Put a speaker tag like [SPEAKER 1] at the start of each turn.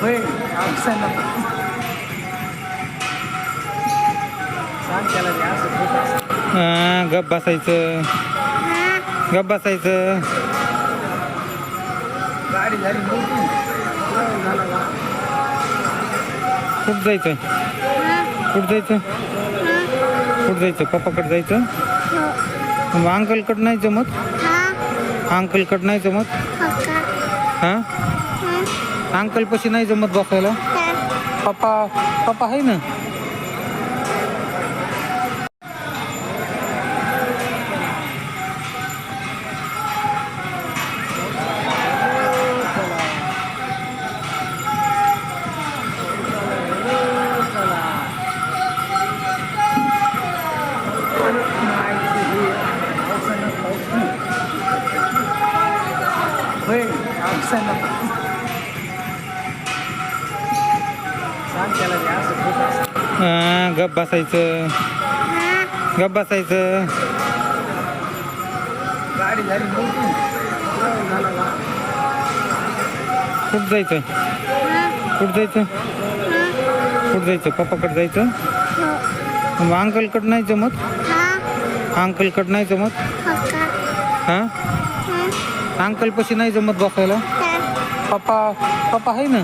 [SPEAKER 1] होय पावसानं सांग त्याला असं खूप असं.
[SPEAKER 2] हा, गप बसायचं. गप बसायचं.
[SPEAKER 1] गाडी झाली मोठी.
[SPEAKER 2] कुठं जायचं? कुठं जायचं? कुठं जायचं? पप्पाकडे जायचं? मग अंकलकडं नाही जमत? अंकलकडं नाही जमत? हां? अंकलपाशी नाही जमत बसायला? पप्पा पप्पा आहे ना?
[SPEAKER 1] होय पावसानं सांग त्याला असं असं.
[SPEAKER 2] हा, गप बसायचं. गप बसायचं.
[SPEAKER 1] गाडी झाली मोठी वेळ झाला ना.
[SPEAKER 2] कुठं जायचं? कुठं जायचं? कुठं जायचं? पप्पाकडे जायचं? मग अंकलकडं नाही जमत? अंकलकडं नाही जमत? हां. अंकलपाशी नाही जमत बसायला. पप्पा पप्पा आहे ना?